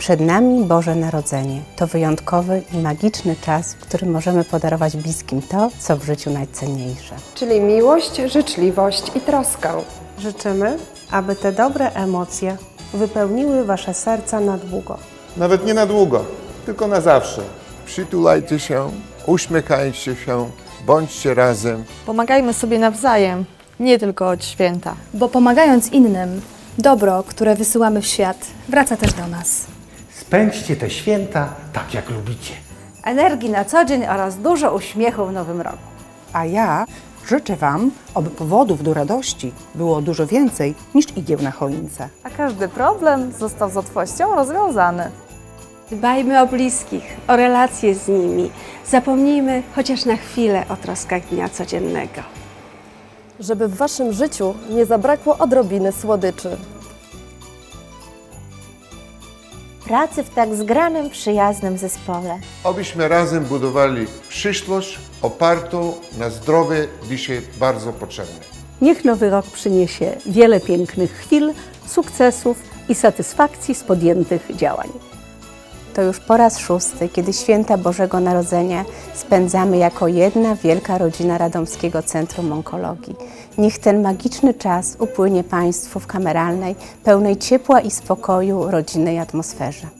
Przed nami Boże Narodzenie. To wyjątkowy i magiczny czas, w którym możemy podarować bliskim to, co w życiu najcenniejsze. czyli miłość, życzliwość i troskę. Życzymy, aby te dobre emocje wypełniły Wasze serca na długo. Nawet nie na długo, tylko na zawsze. Przytulajcie się, uśmiechajcie się, bądźcie razem. Pomagajmy sobie nawzajem, nie tylko od święta. Bo pomagając innym, dobro, które wysyłamy w świat, wraca też do nas. Spędźcie te święta tak, jak lubicie. energii na co dzień oraz dużo uśmiechu w nowym roku. A ja życzę Wam, aby powodów do radości było dużo więcej niż igieł na choince. A każdy problem został z łatwością rozwiązany. Dbajmy o bliskich, o relacje z nimi. Zapomnijmy chociaż na chwilę o troskach dnia codziennego. Żeby w Waszym życiu nie zabrakło odrobiny słodyczy. Pracy w tak zgranym, przyjaznym zespole. Obyśmy razem budowali przyszłość opartą na zdrowie, dzisiaj bardzo potrzebne. Niech nowy rok przyniesie wiele pięknych chwil, sukcesów i satysfakcji z podjętych działań. To już po raz szósty, kiedy święta Bożego Narodzenia spędzamy jako jedna wielka rodzina Radomskiego Centrum Onkologii. Niech ten magiczny czas upłynie Państwu w kameralnej, pełnej ciepła i spokoju rodzinnej atmosferze.